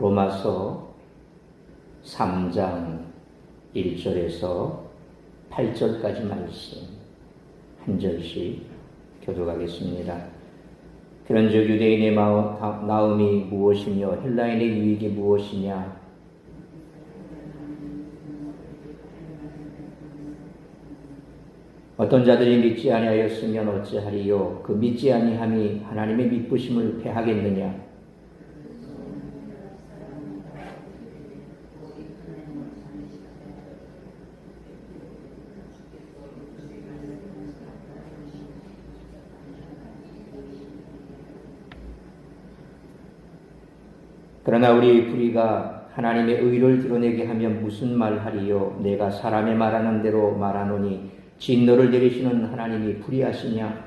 로마서 3장 1절에서 8절까지 말씀 한 절씩 교독하겠습니다. 그런즉 유대인의 나음이 무엇이며 헬라인의 유익이 무엇이냐? 어떤 자들이 믿지 아니하였으면 어찌하리요? 그 믿지 아니함이 하나님의 믿부심을 패하겠느냐 그러나 우리 불의가 하나님의 의를 드러내게 하면 무슨 말하리요? 내가 사람의 말하는 대로 말하노니 진노를 내리시는 하나님이 불의하시냐?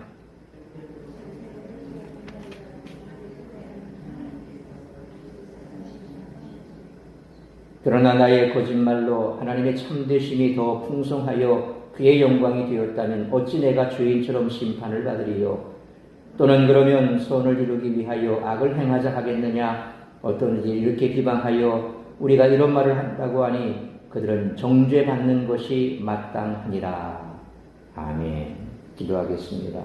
그러나 나의 거짓말로 하나님의 참되심이 더 풍성하여 그의 영광이 되었다면 어찌 내가 죄인처럼 심판을 받으리요? 또는 그러면 선을 이루기 위하여 악을 행하자 하겠느냐 어떤 일 이렇게 비방하여 우리가 이런 말을 한다고 하니 그들은 정죄받는 것이 마땅하니라. 아멘. 기도하겠습니다.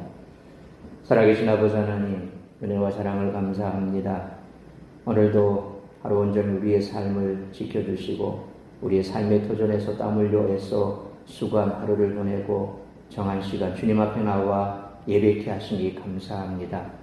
살아계신 아버지 하나님, 은혜와 사랑을 감사합니다. 오늘도 하루 온전히 우리의 삶을 지켜주시고 우리의 삶의 터전에서 땀 흘려 애써 수고한 하루를 보내고 정한 시간 주님 앞에 나와 예배케 하시니 감사합니다.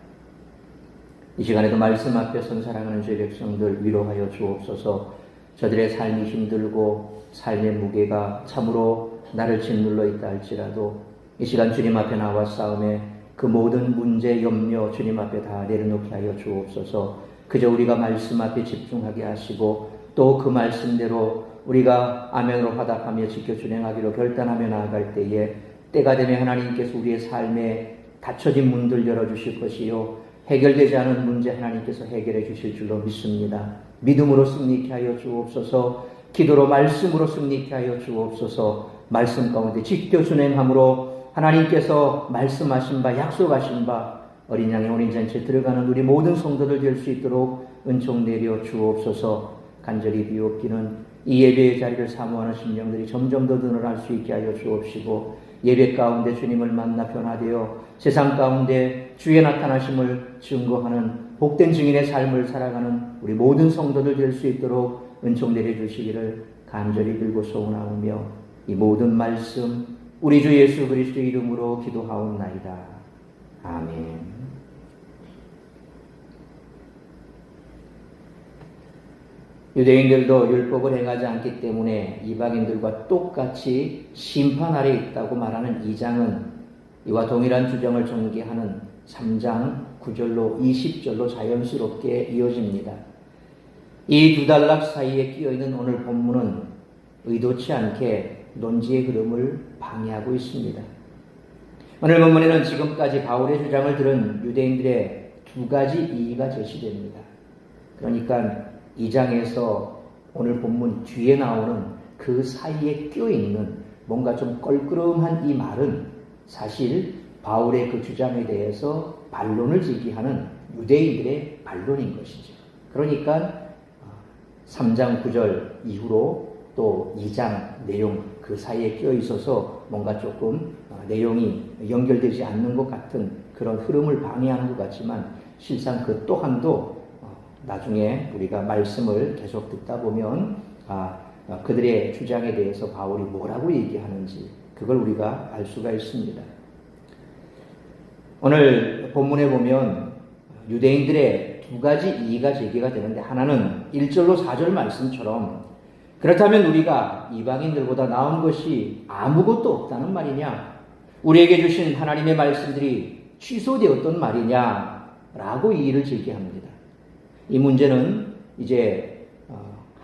이 시간에도 말씀 앞에 선 사랑하는 저희 백성들 위로하여 주옵소서. 저들의 삶이 힘들고 삶의 무게가 참으로 나를 짓눌러 있다 할지라도 이 시간 주님 앞에 나와 싸움에 그 모든 문제, 염려 주님 앞에 다 내려놓게 하여 주옵소서. 그저 우리가 말씀 앞에 집중하게 하시고 또 그 말씀대로 우리가 아멘으로 화답하며 지켜 준행하기로 결단하며 나아갈 때에 때가 되면 하나님께서 우리의 삶에 닫혀진 문들 열어주실 것이요 해결되지 않은 문제 하나님께서 해결해 주실 줄로 믿습니다. 믿음으로 승리케 하여 주옵소서. 기도로 말씀으로 승리케 하여 주옵소서. 말씀 가운데 지켜 준행함으로 하나님께서 말씀하신 바 약속하신 바 어린 양의 혼인 잔치에 들어가는 우리 모든 성도들 될 수 있도록 은총 내려 주옵소서. 간절히 비옵기는 이 예배의 자리를 사모하는 심령들이 점점 더 늘어날 수 있게 하여 주옵시고 예배 가운데 주님을 만나 변화되어 세상 가운데 주의 나타나심을 증거하는 복된 증인의 삶을 살아가는 우리 모든 성도들 될 수 있도록 은총 내려주시기를 간절히 들고 소원하오며 이 모든 말씀 우리 주 예수 그리스도 이름으로 기도하옵나이다. 아멘. 유대인들도 율법을 행하지 않기 때문에 이방인들과 똑같이 심판 아래 있다고 말하는 2장은 이와 동일한 주장을 전개하는 3장 9절로 20절로 자연스럽게 이어집니다. 이 두 단락 사이에 끼어 있는 오늘 본문은 의도치 않게 논지의 흐름을 방해하고 있습니다. 오늘 본문에는 지금까지 바울의 주장을 들은 유대인들의 두 가지 이의가 제시됩니다. 그러니까 2장에서 오늘 본문 뒤에 나오는 그 사이에 끼어 있는 뭔가 좀 껄끄러움한 이 말은 사실 바울의 그 주장에 대해서 반론을 제기하는 유대인들의 반론인 것이죠. 그러니까 3장 9절 이후로 또 2장 내용 그 사이에 끼어 있어서 뭔가 조금 내용이 연결되지 않는 것 같은 그런 흐름을 방해하는 것 같지만 실상 그 또한도 나중에 우리가 말씀을 계속 듣다 보면 아, 그들의 주장에 대해서 바울이 뭐라고 얘기하는지 그걸 우리가 알 수가 있습니다. 오늘 본문에 보면 유대인들의 두 가지 이의가 제기가 되는데 하나는 1절로 4절 말씀처럼 그렇다면 우리가 이방인들보다 나은 것이 아무것도 없다는 말이냐? 우리에게 주신 하나님의 말씀들이 취소되었던 말이냐? 라고 이의를 제기합니다. 이 문제는 이제 어,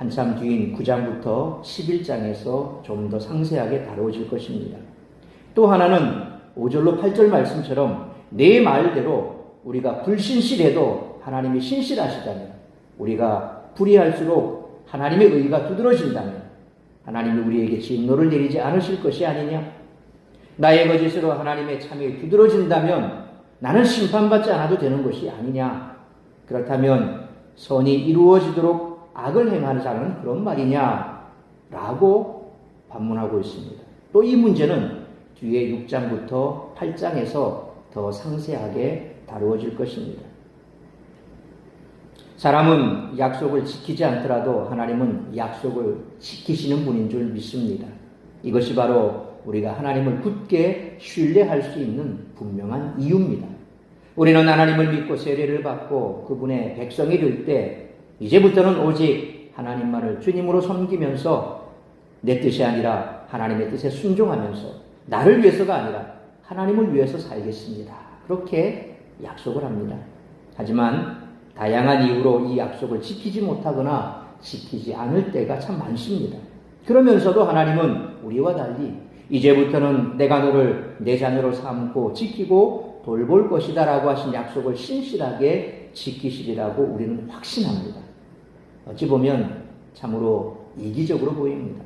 한참 뒤인 9장부터 11장에서 좀 더 상세하게 다루어질 것입니다. 또 하나는 5절로 8절 말씀처럼 내 말대로 우리가 불신실해도 하나님이 신실하시다면 우리가 불의할수록 하나님의 의가 두드러진다면 하나님이 우리에게 진노를 내리지 않으실 것이 아니냐? 나의 거짓으로 하나님의 참이 두드러진다면 나는 심판받지 않아도 되는 것이 아니냐? 그렇다면 선이 이루어지도록 악을 행하는 자는 그런 말이냐? 라고 반문하고 있습니다. 또 이 문제는 뒤에 6장부터 8장에서 더 상세하게 다루어질 것입니다. 사람은 약속을 지키지 않더라도 하나님은 약속을 지키시는 분인 줄 믿습니다. 이것이 바로 우리가 하나님을 굳게 신뢰할 수 있는 분명한 이유입니다. 우리는 하나님을 믿고 세례를 받고 그분의 백성이 될 때 이제부터는 오직 하나님만을 주님으로 섬기면서 내 뜻이 아니라 하나님의 뜻에 순종하면서 나를 위해서가 아니라 하나님을 위해서 살겠습니다. 그렇게 약속을 합니다. 하지만 다양한 이유로 이 약속을 지키지 못하거나 지키지 않을 때가 참 많습니다. 그러면서도 하나님은 우리와 달리 이제부터는 내가 너를 내 자녀로 삼고 지키고 돌볼 것이다 라고 하신 약속을 신실하게 지키시리라고 우리는 확신합니다. 어찌 보면 참으로 이기적으로 보입니다.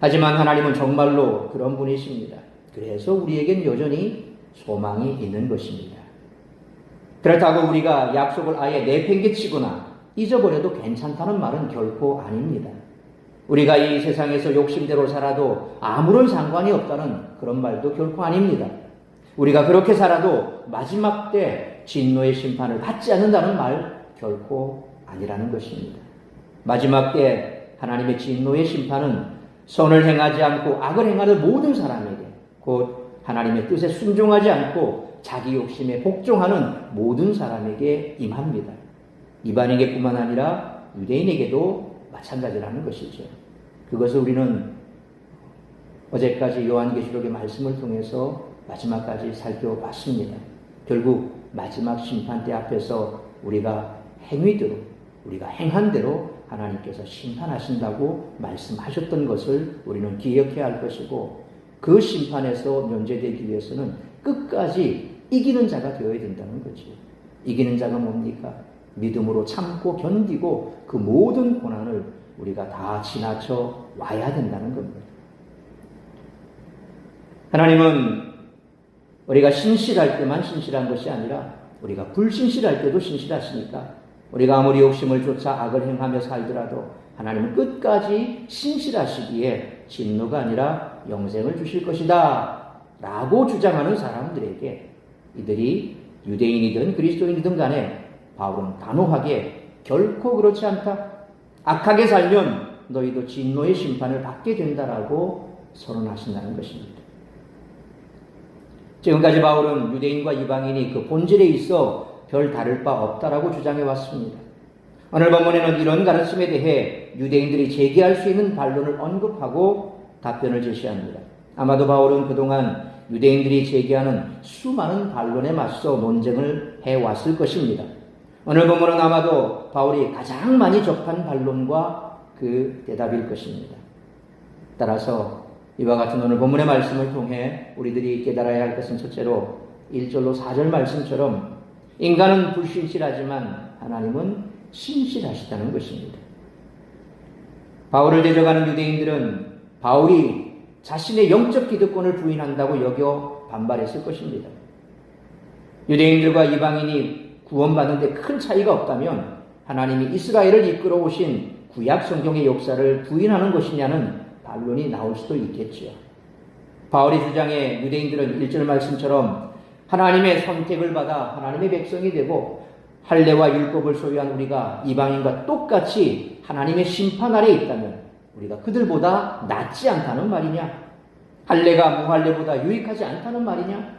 하지만 하나님은 정말로 그런 분이십니다. 그래서 우리에겐 여전히 소망이 있는 것입니다. 그렇다고 우리가 약속을 아예 내팽개치거나 잊어버려도 괜찮다는 말은 결코 아닙니다. 우리가 이 세상에서 욕심대로 살아도 아무런 상관이 없다는 그런 말도 결코 아닙니다. 우리가 그렇게 살아도 마지막 때 진노의 심판을 받지 않는다는 말 결코 아니라는 것입니다. 마지막 때 하나님의 진노의 심판은 선을 행하지 않고 악을 행하는 모든 사람에게 곧 하나님의 뜻에 순종하지 않고 자기 욕심에 복종하는 모든 사람에게 임합니다. 이방인에게뿐만 아니라 유대인에게도 마찬가지라는 것이죠. 그것을 우리는 어제까지 요한계시록의 말씀을 통해서 마지막까지 살펴봤습니다. 결국 마지막 심판대 앞에서 우리가 행위대로 우리가 행한 대로 하나님께서 심판하신다고 말씀하셨던 것을 우리는 기억해야 할 것이고 그 심판에서 면제되기 위해서는 끝까지 이기는 자가 되어야 된다는 거지. 이기는 자가 뭡니까? 믿음으로 참고 견디고 그 모든 고난을 우리가 다 지나쳐 와야 된다는 겁니다. 하나님은 우리가 신실할 때만 신실한 것이 아니라 우리가 불신실할 때도 신실하시니까 우리가 아무리 욕심을 쫓아 악을 행하며 살더라도 하나님은 끝까지 신실하시기에 진노가 아니라 영생을 주실 것이다. 라고 주장하는 사람들에게 이들이 유대인이든 그리스도인이든 간에 바울은 단호하게 결코 그렇지 않다. 악하게 살면 너희도 진노의 심판을 받게 된다라고 선언하신다는 것입니다. 지금까지 바울은 유대인과 이방인이 그 본질에 있어 별 다를 바 없다라고 주장해 왔습니다. 오늘 본문에는 이런 가르침에 대해 유대인들이 제기할 수 있는 반론을 언급하고 답변을 제시합니다. 아마도 바울은 그동안 유대인들이 제기하는 수많은 반론에 맞서 논쟁을 해왔을 것입니다. 오늘 본문은 아마도 바울이 가장 많이 접한 반론과 그 대답일 것입니다. 따라서 이와 같은 오늘 본문의 말씀을 통해 우리들이 깨달아야 할 것은 첫째로 1절로 4절 말씀처럼 인간은 불신실하지만 하나님은 신실하시다는 것입니다. 바울을 대적하는 유대인들은 바울이 자신의 영적 기득권을 부인한다고 여겨 반발했을 것입니다. 유대인들과 이방인이 구원받는데 큰 차이가 없다면 하나님이 이스라엘을 이끌어 오신 구약 성경의 역사를 부인하는 것이냐는 반론이 나올 수도 있겠지요. 바울의 주장에 유대인들은 1절 말씀처럼 하나님의 선택을 받아 하나님의 백성이 되고 할례와 율법을 소유한 우리가 이방인과 똑같이 하나님의 심판 아래 있다면 우리가 그들보다 낫지 않다는 말이냐? 할례가 무할례보다 유익하지 않다는 말이냐?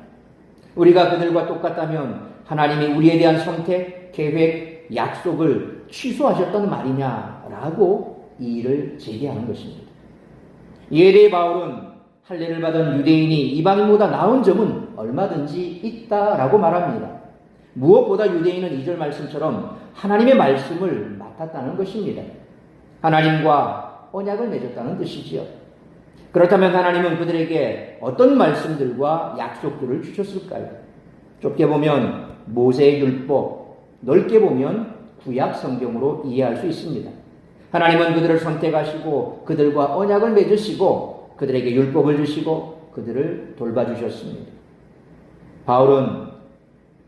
우리가 그들과 똑같다면 하나님이 우리에 대한 선택, 계획, 약속을 취소하셨던 말이냐라고 이 일을 제기하는 것입니다. 대해 바울은 할례를 받은 유대인이 이방인보다 나은 점은 얼마든지 있다라고 말합니다. 무엇보다 유대인은 이절 말씀처럼 하나님의 말씀을 맡았다는 것입니다. 하나님과 언약을 맺었다는 뜻이지요. 그렇다면 하나님은 그들에게 어떤 말씀들과 약속들을 주셨을까요? 좁게 보면 모세의 율법, 넓게 보면 구약 성경으로 이해할 수 있습니다. 하나님은 그들을 선택하시고 그들과 언약을 맺으시고 그들에게 율법을 주시고 그들을 돌봐주셨습니다. 바울은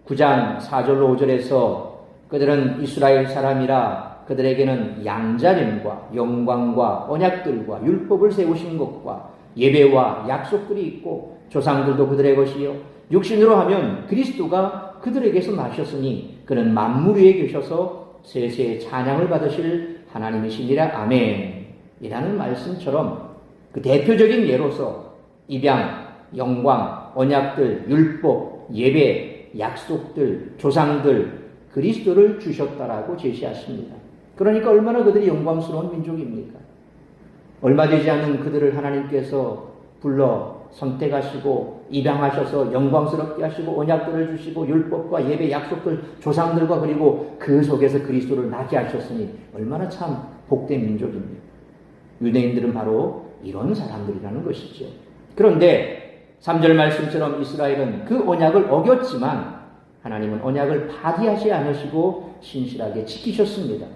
9장 4절로 5절에서 그들은 이스라엘 사람이라 그들에게는 양자림과 영광과 언약들과 율법을 세우신 것과 예배와 약속들이 있고 조상들도 그들의 것이요 육신으로 하면 그리스도가 그들에게서 나셨으니 그는 만물 위에 계셔서 세세의 찬양을 받으실 하나님이시니라 아멘. 이라는 말씀처럼 그 대표적인 예로서 입양, 영광, 언약들, 율법, 예배, 약속들, 조상들, 그리스도를 주셨다라고 제시하십니다. 그러니까 얼마나 그들이 영광스러운 민족입니까? 얼마 되지 않은 그들을 하나님께서 불러 선택하시고 입양하셔서 영광스럽게 하시고 언약들을 주시고 율법과 예배 약속들 조상들과 그리고 그 속에서 그리스도를 나게 하셨으니 얼마나 참 복된 민족입니다. 유대인들은 바로 이런 사람들이라는 것이죠. 그런데 3절 말씀처럼 이스라엘은 그 언약을 어겼지만 하나님은 언약을 파기하지 않으시고 신실하게 지키셨습니다.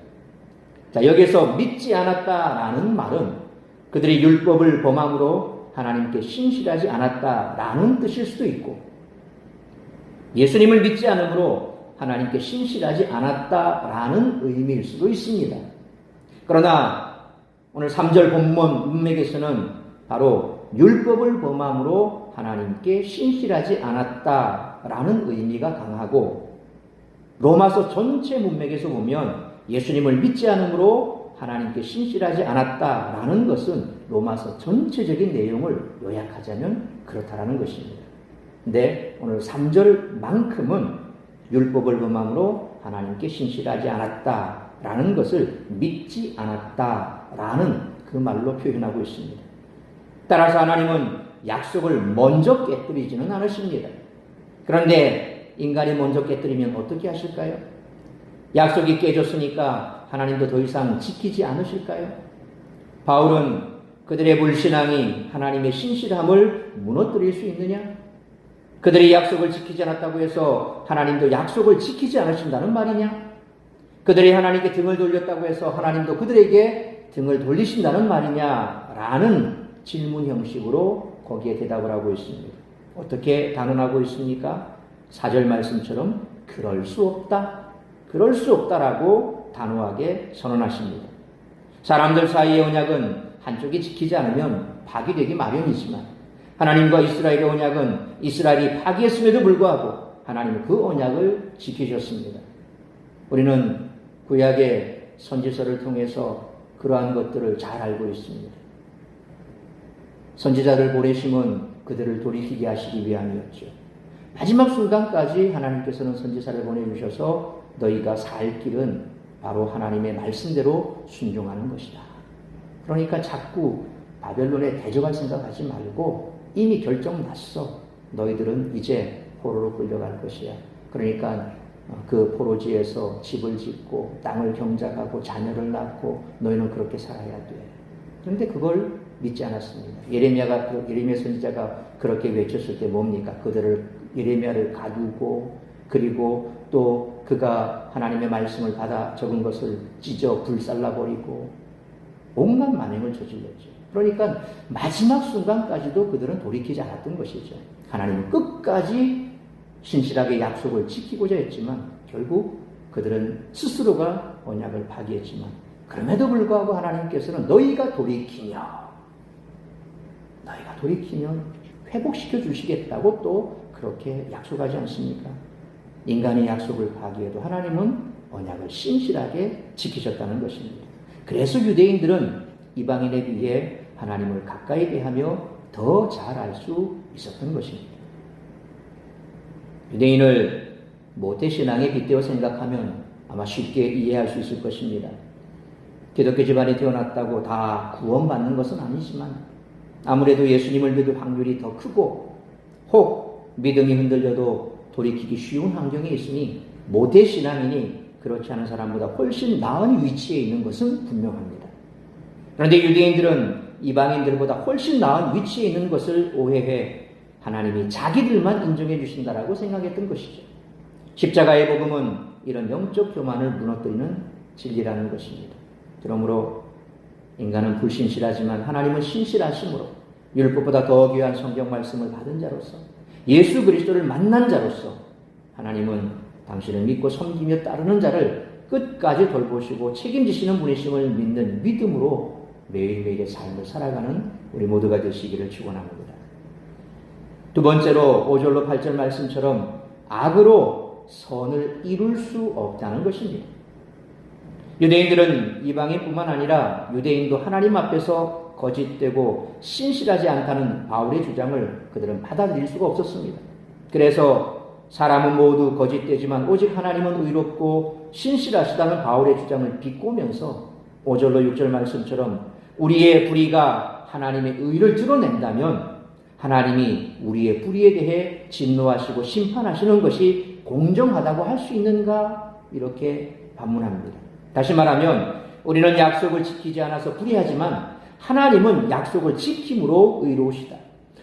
자, 여기서 믿지 않았다라는 말은 그들이 율법을 범함으로 하나님께 신실하지 않았다라는 뜻일 수도 있고 예수님을 믿지 않으므로 하나님께 신실하지 않았다라는 의미일 수도 있습니다. 그러나 오늘 3절 본문 문맥에서는 바로 율법을 범함으로 하나님께 신실하지 않았다라는 의미가 강하고 로마서 전체 문맥에서 보면 예수님을 믿지 않으므로 하나님께 신실하지 않았다라는 것은 로마서 전체적인 내용을 요약하자면 그렇다라는 것입니다. 근데 오늘 3절만큼은 율법을 범함으로 하나님께 신실하지 않았다라는 것을 믿지 않았다 라는 그 말로 표현하고 있습니다. 따라서 하나님은 약속을 먼저 깨뜨리지는 않으십니다. 그런데 인간이 먼저 깨뜨리면 어떻게 하실까요? 약속이 깨졌으니까 하나님도 더 이상 지키지 않으실까요? 바울은 그들의 불신앙이 하나님의 신실함을 무너뜨릴 수 있느냐? 그들이 약속을 지키지 않았다고 해서 하나님도 약속을 지키지 않으신다는 말이냐? 그들이 하나님께 등을 돌렸다고 해서 하나님도 그들에게 등을 돌리신다는 말이냐? 라는 질문 형식으로 거기에 대답을 하고 있습니다. 어떻게 단언하고 있습니까? 사절 말씀처럼 그럴 수 없다. 그럴 수 없다라고 단호하게 선언하십니다. 사람들 사이의 언약은 한쪽이 지키지 않으면 파기되기 마련이지만 하나님과 이스라엘의 언약은 이스라엘이 파기했음에도 불구하고 하나님은 그 언약을 지키셨습니다. 우리는 구약의 선지서를 통해서 그러한 것들을 잘 알고 있습니다. 선지자를 보내심은 그들을 돌이키게 하시기 위함이었죠. 마지막 순간까지 하나님께서는 선지자를 보내주셔서 너희가 살 길은 바로 하나님의 말씀대로 순종하는 것이다. 그러니까 자꾸 바벨론에 대적할 생각하지 말고 이미 결정 났어. 너희들은 이제 포로로 끌려갈 것이야. 그러니까 그 포로지에서 집을 짓고 땅을 경작하고 자녀를 낳고 너희는 그렇게 살아야 돼. 그런데 그걸 믿지 않았습니다. 예레미야가 예레미야 선지자가 그렇게 외쳤을 때 뭡니까? 그들을 예레미야를 가두고 그리고 또 그가 하나님의 말씀을 받아 적은 것을 찢어 불살라 버리고 온갖 만행을 저질렀죠. 그러니까 마지막 순간까지도 그들은 돌이키지 않았던 것이죠. 하나님은 끝까지 신실하게 약속을 지키고자 했지만 결국 그들은 스스로가 언약을 파기했지만 그럼에도 불구하고 하나님께서는 너희가 돌이키냐 너희가 돌이키면 회복시켜 주시겠다고 또 그렇게 약속하지 않습니까? 인간의 약속을 파기해도 하나님은 언약을 신실하게 지키셨다는 것입니다. 그래서 유대인들은 이방인에 비해 하나님을 가까이 대하며 더 잘 알 수 있었던 것입니다. 유대인을 모태 신앙에 빗대어 생각하면 아마 쉽게 이해할 수 있을 것입니다. 기독교 집안에 태어났다고 다 구원받는 것은 아니지만 아무래도 예수님을 믿을 확률이 더 크고 혹 믿음이 흔들려도 돌이키기 쉬운 환경에 있으니 모태 신앙이니 그렇지 않은 사람보다 훨씬 나은 위치에 있는 것은 분명합니다. 그런데 유대인들은 이방인들보다 훨씬 나은 위치에 있는 것을 오해해 하나님이 자기들만 인정해 주신다라고 생각했던 것이죠. 십자가의 복음은 이런 영적 교만을 무너뜨리는 진리라는 것입니다. 그러므로 인간은 불신실하지만 하나님은 신실하심으로 율법보다 더 귀한 성경 말씀을 받은 자로서 예수 그리스도를 만난 자로서 하나님은 당신을 믿고 섬기며 따르는 자를 끝까지 돌보시고 책임지시는 분이심을 믿는 믿음으로 매일매일의 삶을 살아가는 우리 모두가 되시기를 축원합니다. 두 번째로 5절로 8절 말씀처럼 악으로 선을 이룰 수 없다는 것입니다. 유대인들은 이방인뿐만 아니라 유대인도 하나님 앞에서 거짓되고 신실하지 않다는 바울의 주장을 그들은 받아들일 수가 없었습니다. 그래서 사람은 모두 거짓되지만 오직 하나님은 의롭고 신실하시다는 바울의 주장을 비꼬면서 5절로 6절 말씀처럼 우리의 불의가 하나님의 의를 드러낸다면 하나님이 우리의 불의에 대해 진노하시고 심판하시는 것이 공정하다고 할 수 있는가? 이렇게 반문합니다. 다시 말하면 우리는 약속을 지키지 않아서 불의하지만 하나님은 약속을 지킴으로 의로우시다.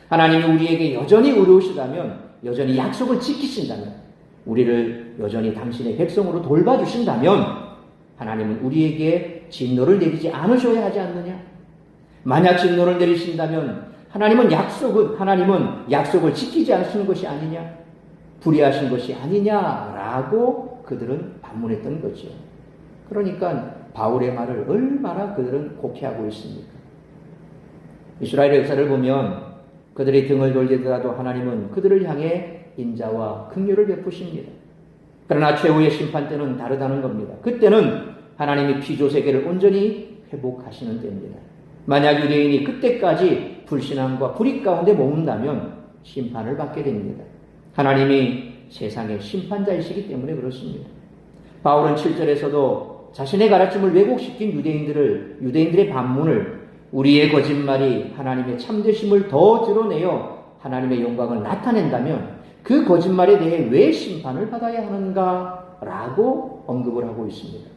하나님이 우리에게 여전히 의로우시다면 여전히 약속을 지키신다면 우리를 여전히 당신의 백성으로 돌봐주신다면 하나님은 우리에게 진노를 내리지 않으셔야 하지 않느냐? 만약 진노를 내리신다면 하나님은 약속은 하나님은 약속을 지키지 않으시는 것이 아니냐? 불의하신 것이 아니냐라고 그들은 반문했던 거죠. 그러니까 바울의 말을 얼마나 그들은 곡해하고 있습니까? 이스라엘의 역사를 보면 그들이 등을 돌리더라도 하나님은 그들을 향해 인자와 긍휼을 베푸십니다. 그러나 최후의 심판 때는 다르다는 겁니다. 그때는 하나님이 피조 세계를 온전히 회복하시는 때입니다. 만약 유대인이 그때까지 불신앙과 불의 가운데 머문다면 심판을 받게 됩니다. 하나님이 세상의 심판자이시기 때문에 그렇습니다. 바울은 7절에서도 자신의 가르침을 왜곡시킨 유대인들을 유대인들의 반문을 우리의 거짓말이 하나님의 참되심을 더 드러내어 하나님의 영광을 나타낸다면 그 거짓말에 대해 왜 심판을 받아야 하는가라고 언급을 하고 있습니다.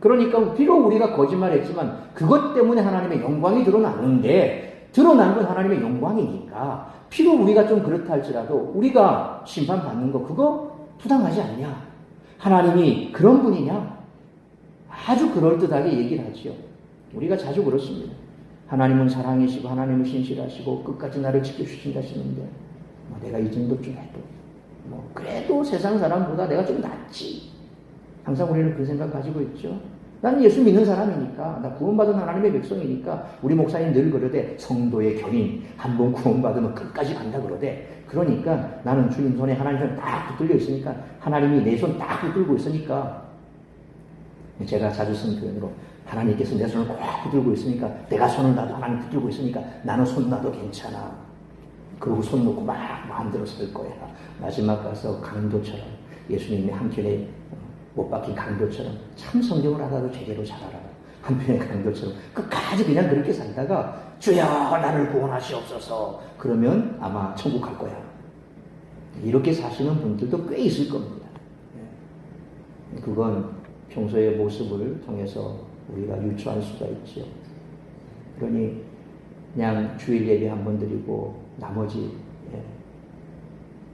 그러니까 비록 우리가 거짓말했지만 그것 때문에 하나님의 영광이 드러나는데 드러난 건 하나님의 영광이니까 비록 우리가 좀 그렇다 할지라도 우리가 심판받는 거 그거 부당하지 않냐? 하나님이 그런 분이냐? 아주 그럴듯하게 얘기를 하지요. 우리가 자주 그렇습니다. 하나님은 사랑이시고 하나님은 신실하시고 끝까지 나를 지켜주신다시는데 뭐 내가 이 정도쯤 해도 뭐 그래도 세상 사람보다 내가 좀 낫지. 항상 우리는 그 생각 가지고 있죠. 나는 예수 믿는 사람이니까, 나 구원받은 하나님의 백성이니까, 우리 목사님 늘 그러되, 성도의 견인, 한 번 구원받으면 끝까지 간다 그러되, 그러니까 나는 주님 손에 하나님 손에 딱 붙들려 있으니까, 하나님이 내 손 딱 붙들고 있으니까, 제가 자주 쓴 표현으로, 하나님께서 내 손을 꼭 붙들고 있으니까, 내가 손을 놔도 하나님 붙들고 있으니까, 나는 손 놔도 괜찮아. 그러고 손 놓고 막 마음대로 살 거야. 마지막 가서 강도처럼 예수님의 한편에 못 박힌 강도처럼 참 성경을 하다도 제대로 잘 알아. 한편의 강도처럼 끝까지 그냥 그렇게 살다가 주여 나를 구원하시옵소서 그러면 아마 천국 갈 거야. 이렇게 사시는 분들도 꽤 있을 겁니다. 예. 그건 평소의 모습을 통해서 우리가 유추할 수가 있죠. 그러니 그냥 주일 예배 한 번 드리고 나머지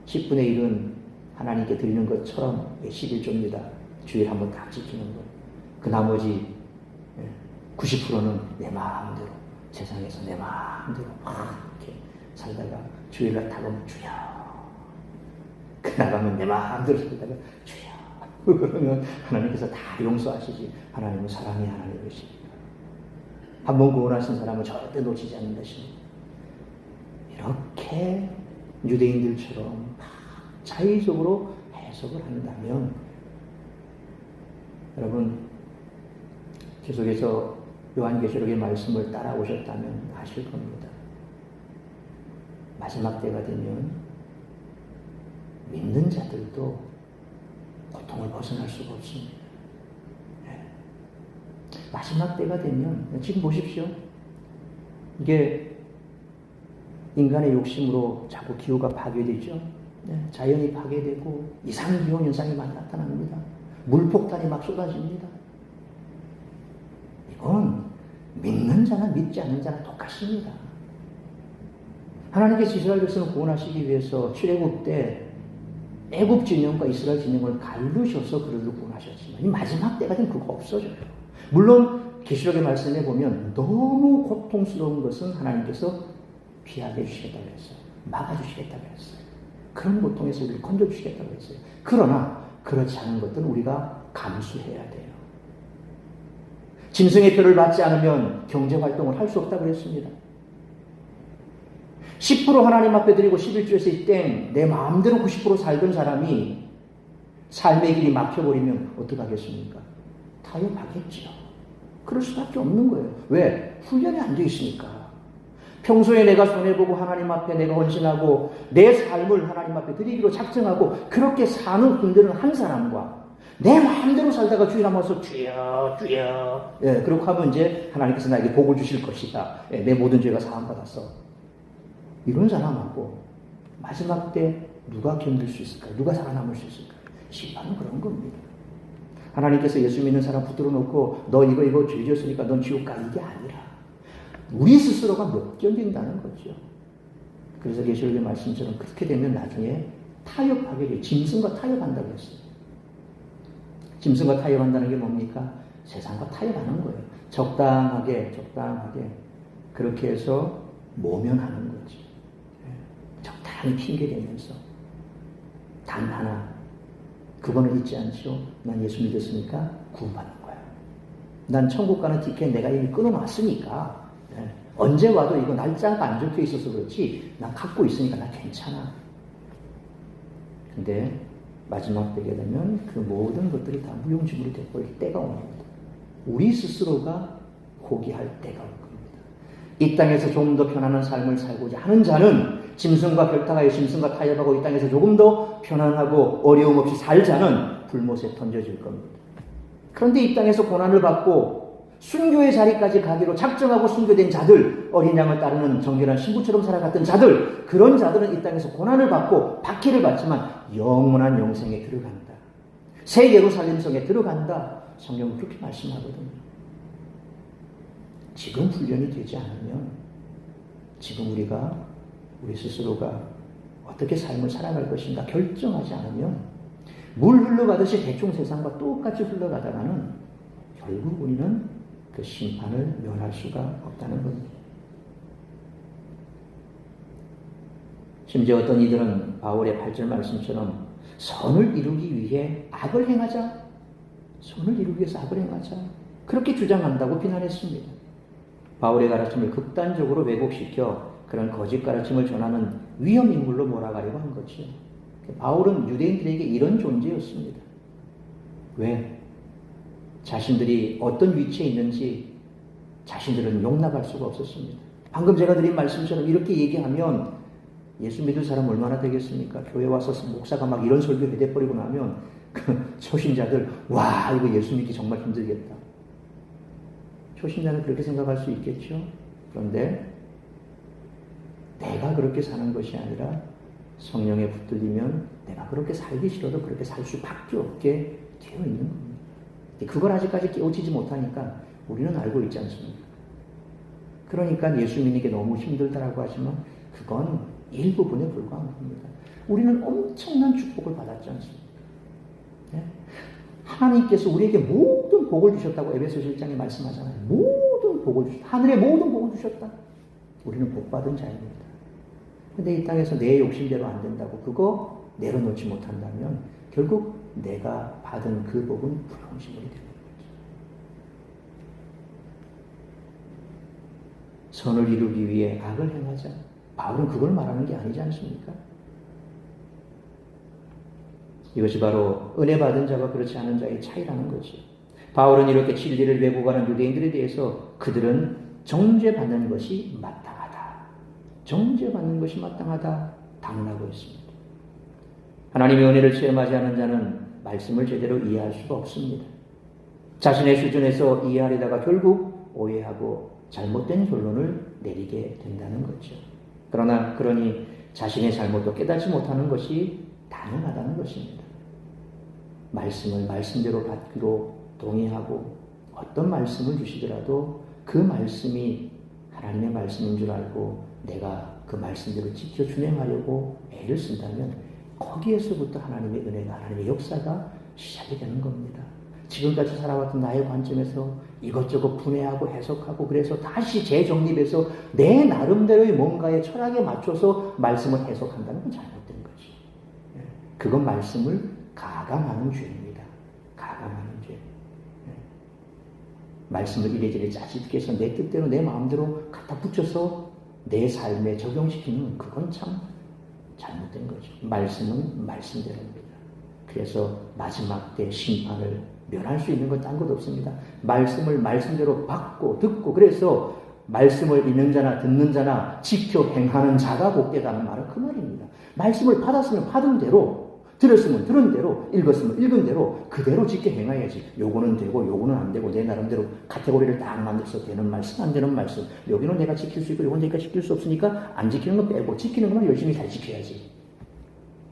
10분의 1은 하나님께 드리는 것처럼 11조입니다. 주일 한번 딱 지키는 것. 그 나머지 90%는 내 마음대로 세상에서 내 마음대로 막 이렇게 살다가 주일날 타면 주여. 그 나가면 내 마음대로 살다가 주여. 그러면 하나님께서 다 용서하시지. 하나님은 사랑의 하나님이십니다. 한번 구원하신 사람은 절대 놓치지 않는 것입니다. 이렇게 유대인들처럼 자의적으로 해석을 한다면 여러분 계속해서 요한계시록의 말씀을 따라오셨다면 아실 겁니다. 마지막 때가 되면 믿는 자들도 고통을 벗어날 수가 없습니다. 네. 마지막 때가 되면 지금 보십시오. 이게 인간의 욕심으로 자꾸 기후가 파괴되죠. 네, 자연이 파괴되고 이상 기온 현상이 많이 나타납니다. 물폭탄이 막 쏟아집니다. 이건 믿는 자나 믿지 않는 자나 똑같습니다. 하나님께서 이스라엘 백성을 구원하시기 위해서 출애굽 때 애굽 진영과 이스라엘 진영을 갈르셔서 그들을 구원하셨지만 이 마지막 때가 되면 그거 없어져요. 물론 계시록의 말씀에 보면 너무 고통스러운 것은 하나님께서 피하게 해주시겠다고 했어요. 막아주시겠다고 했어요. 그런 고통에서 우리를 건져주시겠다고 했어요. 그러나 그렇지 않은 것들은 우리가 감수해야 돼요. 짐승의 표를 받지 않으면 경제 활동을 할 수 없다고 그랬습니다. 10% 하나님 앞에 드리고 11주에서 이땐 내 마음대로 90% 살던 사람이 삶의 길이 막혀버리면 어떡하겠습니까? 타협하겠죠. 그럴 수밖에 없는 거예요. 왜? 훈련이 안 돼 있으니까. 평소에 내가 손해보고 하나님 앞에 내가 헌신하고 내 삶을 하나님 앞에 드리기로 작정하고 그렇게 사는 훈련을 한 사람과 내 마음대로 살다가 주인 한번서 주여 주여 예, 그렇게 하면 이제 하나님께서 나에게 복을 주실 것이다. 예, 내 모든 죄가 사함받았어. 이런 사람하고 마지막 때 누가 견딜 수 있을까? 누가 살아남을 수 있을까? 심판은 그런 겁니다. 하나님께서 예수 믿는 사람 붙들어 놓고 너 이거 이거 죄 지었으니까 넌 지옥 가 이게 아니라 우리 스스로가 못 견딘다는 거죠. 그래서 계시록의 말씀처럼 그렇게 되면 나중에 타협하게 돼요. 짐승과 타협한다고 했어요. 짐승과 타협한다는 게 뭡니까? 세상과 타협하는 거예요. 적당하게, 적당하게. 그렇게 해서 모면하는 거지. 적당히 핑계대면서. 단 하나. 그거는 잊지 않죠. 난 예수 믿었으니까 구원받는 거야. 난 천국 가는 티켓 내가 이미 끊어놨으니까. 네. 언제 와도 이거 날짜가 안 적혀 있어서 그렇지. 난 갖고 있으니까 나 괜찮아. 근데 마지막 때게 되면 그 모든 것들이 다 무용지물이 되버릴 때가 옵니다. 우리 스스로가 포기할 때가 올 겁니다. 이 땅에서 좀더 편안한 삶을 살고자 하는 자는 짐승과 별타가의 짐승과 타협하고 이 땅에서 조금 더 편안하고 어려움 없이 살 자는 불못에 던져질 겁니다. 그런데 이 땅에서 고난을 받고 순교의 자리까지 가기로 작정하고 순교된 자들, 어린 양을 따르는 정결한 신부처럼 살아갔던 자들, 그런 자들은 이 땅에서 고난을 받고 박해를 받지만 영원한 영생에 들어간다. 새 예루살렘 성에 들어간다. 성경은 그렇게 말씀하거든요. 지금 훈련이 되지 않으면 지금 우리가 우리 스스로가 어떻게 삶을 살아갈 것인가 결정하지 않으면 물 흘러가듯이 대충 세상과 똑같이 흘러가다가는 결국 우리는 그 심판을 면할 수가 없다는 겁니다. 심지어 어떤 이들은 바울의 8절 말씀처럼 선을 이루기 위해 악을 행하자. 선을 이루기 위해서 악을 행하자. 그렇게 주장한다고 비난했습니다. 바울의 가르침을 극단적으로 왜곡시켜 그런 거짓 가르침을 전하는 위험 인물로 몰아가려고 한 거죠. 바울은 유대인들에게 이런 존재였습니다. 왜? 자신들이 어떤 위치에 있는지 자신들은 용납할 수가 없었습니다. 방금 제가 드린 말씀처럼 이렇게 얘기하면 예수 믿을 사람 얼마나 되겠습니까? 교회 와서 목사가 막 이런 설교 해대버리고 나면 그 초신자들 와 이거 예수 믿기 정말 힘들겠다. 초신자는 그렇게 생각할 수 있겠죠. 그런데 내가 그렇게 사는 것이 아니라 성령에 붙들리면 내가 그렇게 살기 싫어도 그렇게 살 수밖에 없게 되어 있는 겁니다. 그걸 아직까지 깨우치지 못하니까 우리는 알고 있지 않습니까? 그러니까 예수 믿는 게 너무 힘들다라고 하지만 그건 일부분에 불과한 겁니다. 우리는 엄청난 축복을 받았지 않습니까? 네? 하나님께서 우리에게 모든 복을 주셨다고 에베소 1장에 말씀하잖아요. 모든 복을 주셨다. 하늘의 모든 복을 주셨다. 우리는 복 받은 자입니다. 근데 이 땅에서 내 욕심대로 안 된다고 그거 내려놓지 못한다면 결국 내가 받은 그 복은 불용심물이 되는 거죠. 선을 이루기 위해 악을 행하자. 바울은 그걸 말하는 게 아니지 않습니까? 이것이 바로 은혜 받은 자와 그렇지 않은 자의 차이라는 거죠. 바울은 이렇게 진리를 왜곡하는 유대인들에 대해서 그들은 정죄받는 것이 마땅하다. 정죄받는 것이 마땅하다. 당하고 있습니다. 하나님의 은혜를 체험하지 않은 자는 말씀을 제대로 이해할 수가 없습니다. 자신의 수준에서 이해하려다가 결국 오해하고 잘못된 결론을 내리게 된다는 거죠. 그러나 그러니 자신의 잘못도 깨닫지 못하는 것이 당연하다는 것입니다. 말씀을 말씀대로 받기로 동의하고 어떤 말씀을 주시더라도 그 말씀이 하나님의 말씀인 줄 알고 내가 그 말씀대로 지켜 준행하려고 애를 쓴다면 거기에서부터 하나님의 은혜가 하나님의 역사가 시작이 되는 겁니다. 지금까지 살아왔던 나의 관점에서 이것저것 분해하고 해석하고 그래서 다시 재정립해서 내 나름대로의 뭔가의 철학에 맞춰서 말씀을 해석한다는 건 잘못된 거지. 예. 그건 말씀을 가감하는 죄입니다. 가감하는 죄. 예. 말씀을 이래저래 짜집게 해서 내 뜻대로 내 마음대로 갖다 붙여서 내 삶에 적용시키는 그건 참 잘못된 거죠. 말씀은 말씀대로입니다. 그래서 마지막 때 심판을 면할 수 있는 건 딴것 없습니다. 말씀을 말씀대로 받고 듣고 그래서 말씀을 읽는 자나 듣는 자나 지켜 행하는 자가 복되다는 말은 그 말입니다. 말씀을 받았으면 받은 대로 들었으면 들은 대로 읽었으면 읽은 대로 그대로 지켜 행해야지. 요거는 되고 요거는 안 되고 내 나름대로 카테고리를 딱 만들어서 되는 말씀 안 되는 말씀. 여기는 내가 지킬 수 있고 요건 내가 지킬 수 없으니까 안 지키는 거 빼고 지키는 것만 열심히 잘 지켜야지.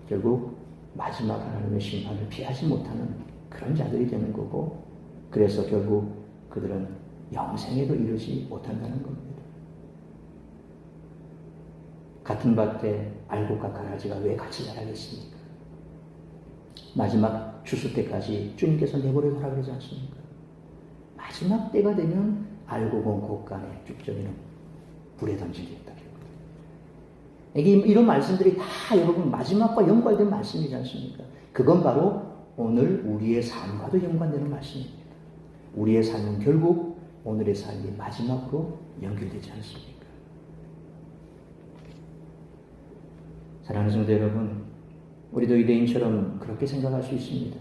결국 마지막 하나님의 심판을 피하지 못하는 그런 자들이 되는 거고 그래서 결국 그들은 영생에도 이르지 못한다는 겁니다. 같은 밭에 알곡과 가라지가 왜 같이 자라겠습니까? 마지막 추수 때까지 주님께서 내버려 두라 그러지 않습니까? 마지막 때가 되면 알곡은 곳간에 쭉정이는 불에 던지겠다. 이게 이런 말씀들이 다 여러분 마지막과 연관된 말씀이지 않습니까? 그건 바로 오늘 우리의 삶과도 연관되는 말씀입니다. 우리의 삶은 결국 오늘의 삶이 마지막으로 연결되지 않습니까? 사랑하는 성도 여러분, 우리도 유대인처럼 그렇게 생각할 수 있습니다.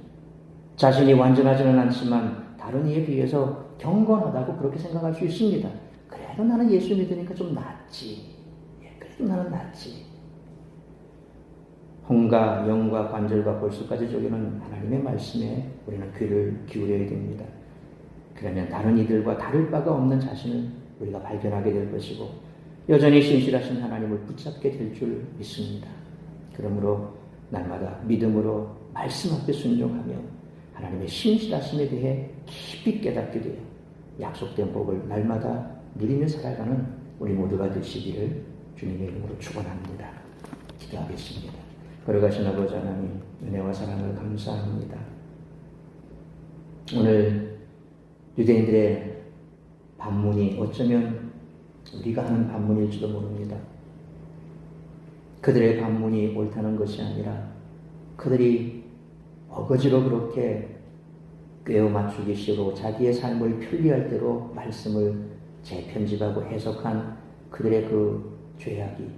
자신이 완전하지는 않지만 다른 이에 비해서 경건하다고 그렇게 생각할 수 있습니다. 그래도 나는 예수 믿으니까 좀 낫지. 예, 그래도 나는 낫지. 혼과 영과 관절과 골수까지 쪼개는 하나님의 말씀에 우리는 귀를 기울여야 됩니다. 그러면 다른 이들과 다를 바가 없는 자신을 우리가 발견하게 될 것이고 여전히 신실하신 하나님을 붙잡게 될 줄 믿습니다. 그러므로 날마다 믿음으로 말씀 앞에 순종하며 하나님의 신실하심에 대해 깊이 깨닫게 되어 약속된 복을 날마다 누리며 살아가는 우리 모두가 되시기를 주님의 이름으로 축원합니다. 기도하겠습니다. 걸어가신 아버지 하나님 은혜와 사랑을 감사합니다. 오늘 유대인들의 반문이 어쩌면 우리가 하는 반문일지도 모릅니다. 그들의 반문이 옳다는 것이 아니라 그들이 어거지로 그렇게 꿰어 맞추기 식으로 자기의 삶을 편리할 대로 말씀을 재편집하고 해석한 그들의 그 죄악이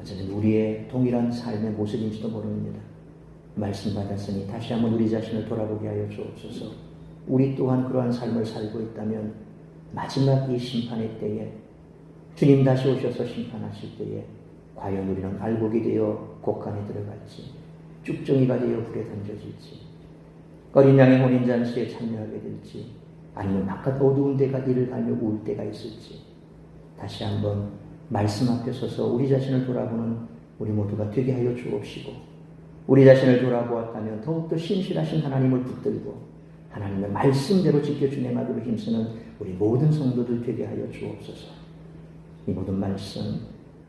어쩌면 우리의 동일한 삶의 모습인지도 모릅니다. 말씀 받았으니 다시 한번 우리 자신을 돌아보게 하여 주옵소서. 우리 또한 그러한 삶을 살고 있다면 마지막 이 심판의 때에 주님 다시 오셔서 심판하실 때에 과연 우리는 알곡이 되어 곡간에 들어갈지 쭉정이가 되어 불에 던져질지 어린 양의 혼인잔치에 참여하게 될지 아니면 바깥 어두운 데가 이를 갈며 울 때가 있을지 다시 한번 말씀 앞에 서서 우리 자신을 돌아보는 우리 모두가 되게 하여 주옵시고 우리 자신을 돌아보았다면 더욱더 신실하신 하나님을 붙들고 하나님의 말씀대로 지켜주내 마기로 힘쓰는 우리 모든 성도들 되게 하여 주옵소서. 이 모든 말씀